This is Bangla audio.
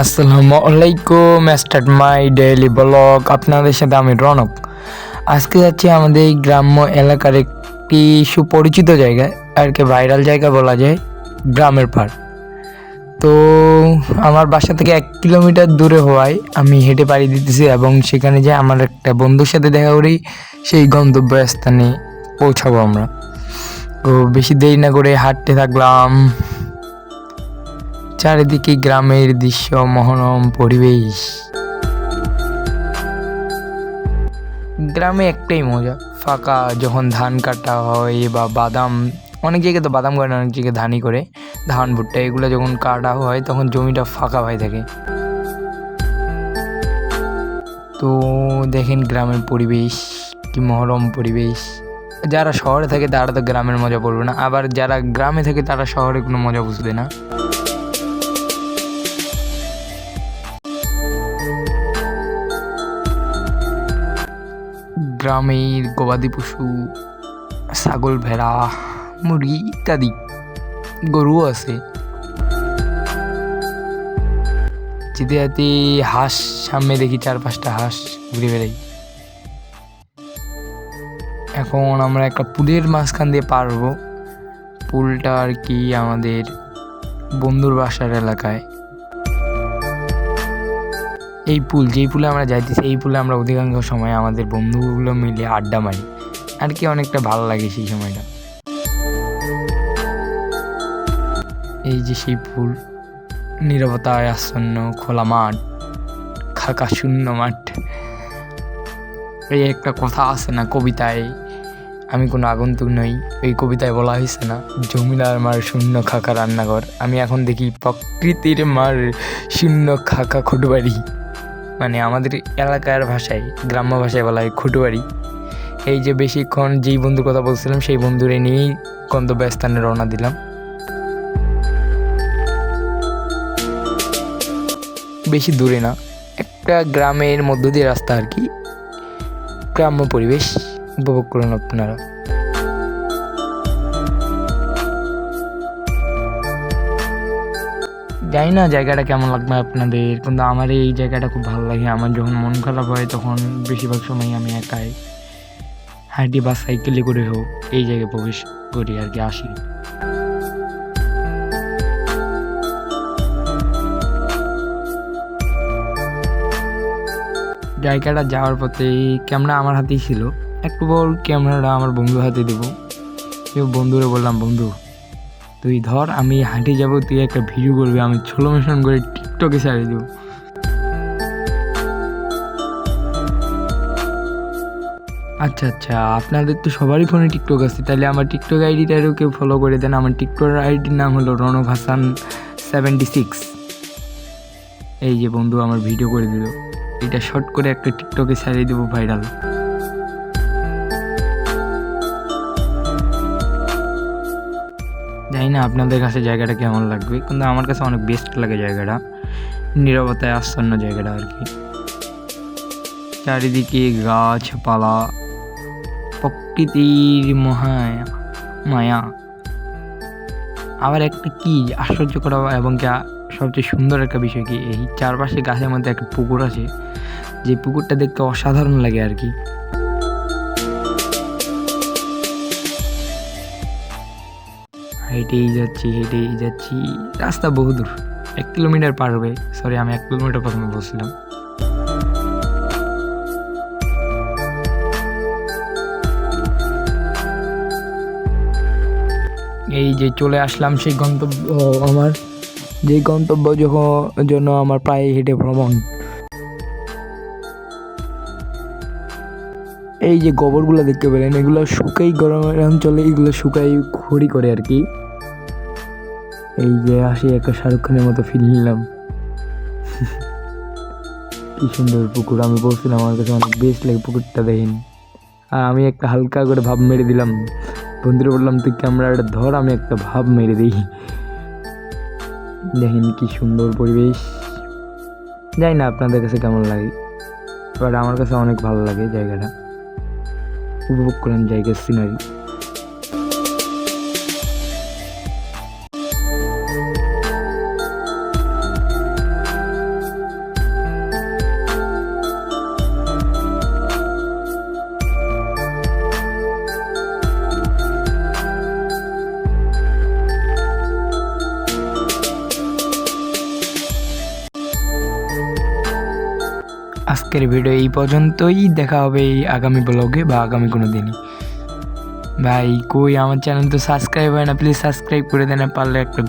আসসালামু আলাইকুম স্টার্ট মাই ডেইলি ব্লগ আপনাদের সাথে আমি রনক। আজকে যাচ্ছি আমাদের এই গ্রাম্য এলাকার একটি সুপরিচিত জায়গায়, আর কি ভাইরাল জায়গা বলা যায়, গ্রামের পাড়। তো আমার বাসা থেকে এক কিলোমিটার দূরে হওয়ায় আমি হেঁটে পাড়ি দিতেছি এবং সেখানে যে আমার একটা বন্ধুর সাথে দেখা করেই সেই গন্তব্যস্থানে পৌঁছাবো আমরা। তো বেশি দেরি না করে হাঁটতে থাকলাম। চারিদিকে গ্রামের দৃশ্য মনোরম পরিবেশ। গ্রামে একটাই মজা ফাঁকা যখন ধান কাটা হয় বা বাদাম অনেক জায়গায় তো বাদাম করে না, অনেক জায়গায় ধানই করে। ধান ভুট্টা এগুলো যখন কাটা হয় তখন জমিটা ফাঁকা হয়ে থাকে। তো দেখেন গ্রামের পরিবেশ কি মহরম পরিবেশ। যারা শহরে থাকে তারা তো গ্রামের মজা পড়বে না। আবার যারা গ্রামে থাকে তারা শহরে কোনো মজা বুঝবে না। গ্রামের গবাদি পশু, ছাগল ভেড়া, মুরগি ইত্যাদি গরুও আছে। যেতে যেতে হাঁস, সামনে দেখি চার পাঁচটা হাঁস ঘুরে বেড়াই। এখন আমরা একটা পুলের মাঝখান দিয়ে পারব পুলটা আর কি আমাদের বন্ধুর বাসার এলাকায়। এই পুল, যেই পুলে আমরা যাইতেছি, এই পুলে আমরা অধিকাংশ সময় আমাদের বন্ধুগুলো মিলে আড্ডা মারি। আর কি অনেকটা ভালো লাগে সেই সময়টা। এই যে সেই পুল, নিরবতায় আচ্ছন্ন খোলা মাঠ, খাকা শূন্য মাঠ। এই একটা কথা আছে না কবিতায়, আমি কোনো আগন্তুক নই, এই কবিতায় বলা হয়েছে না, জমিদার মার শূন্য খাকা রান্নাঘর, আমি এখন দেখি প্রকৃতির মার শূন্য খাকা খুটবাড়ি। মানে আমাদের এলাকার ভাষায়, গ্রাম্য ভাষায় বলা হয় খুটুবাড়ি এই যে বেশিক্ষণ যেই বন্ধুর কথা বলছিলাম, সেই বন্ধুরে নিয়েই গন্তব্যস্থানে রওনা দিলাম। বেশি দূরে না, একটা গ্রামের মধ্য দিয়ে রাস্তা আর কি। গ্রাম্য পরিবেশ, উপভোগ করুন আপনারা। জানি না জায়গাটা কেমন লাগবে আপনাদের, কিন্তু আমার এই জায়গাটা খুব ভালো লাগে। আমার যখন মন খারাপ হয়, তখন বেশিরভাগ সময় আমি একাই হাঁটি বা সাইকেলে করে হোক এই জায়গায় প্রবেশ করি আর কি, আসি। জায়গাটা যাওয়ার পথে ক্যামেরা আমার হাতেই ছিল। একটু বল ক্যামেরাটা আমার বন্ধুর হাতে দেবো। বন্ধুরে বললাম, বন্ধু তুই ধর, আমি হাঁটে যাব, তুই একটা ভিডিও করবি, আমি ছোলো মেশন করে টিকটকে ছাড়িয়ে দেবো। আচ্ছা আচ্ছা আপনাদের তো সবারই ফোনে টিকটক আছে, তাহলে আমার টিকটক আইডিটারও কেউ ফলো করে দেন, আমার টিকটক আইডির নাম হলো রনক হাসান সেভেন্টি সিক্স এই যে বন্ধু, আমার ভিডিও করে দিল। এটা শর্ট করে একটা টিকটকে ছাড়িয়ে দেবো ভাইরাল জানি না আপনাদের কাছে জায়গাটা কেমন লাগবে, কিন্তু আমার কাছে অনেক বেস্ট লাগে জায়গাটা। নিরবতায় আচ্ছন্ন জায়গাটা আর কি। চারিদিকে গাছপালা, প্রকৃতির মহায়া, মায়া। আবার একটা কি আশ্চর্য করা এবং কি সবচেয়ে সুন্দর একটা বিষয় কি, এই চারপাশে গাছের মধ্যে একটা পুকুর আছে, যে পুকুরটা দেখতে অসাধারণ লাগে আর কি। হেঁটেই যাচ্ছি হেঁটেই যাচ্ছি। রাস্তা বহুদূর এক কিলোমিটার পার হবে। সরি আমি এক কিলোমিটার প্রথমে বলছিলাম। এই যে চলে আসলাম, সেই গন্তব্য আমার। যে গন্তব্য যখন জন্য আমার প্রায় হেঁটে ভ্রমণ। এই যে গোবরগুলো দেখতে পেলেন, এগুলো শুকাই গরমের অঞ্চলে এগুলো শুকাই খড়ি করে আর কি। এই যে আসি একটা শাহরুখ খানের মতো ফিল নিলাম। কি সুন্দর পুকুর, আমি বলছিলাম আমার কাছে অনেক বেস্ট লাগে পুকুরটা দেখেন। আর আমি একটা হালকা করে ভাব মেরে দিলাম। বন্ধুরা বললাম, তুই ক্যামেরাটা ধর, আমি একটা ভাব মেরে দিই। দেখেন কি সুন্দর পরিবেশ। জানি না আপনাদের কাছে কেমন লাগে বাট আমার কাছে অনেক ভালো লাগে জায়গাটা। উপভোগ করেন জায়গার সিনারি আজকের ভিডিও এই পর্যন্তই। দেখা হবে এই আগামী ব্লগে বা আগামী কোনো দিনই। ভাই, কই? আমার চ্যানেল তো সাবস্ক্রাইব হয় না। প্লিজ সাবস্ক্রাইব করে দেন পারলে একটা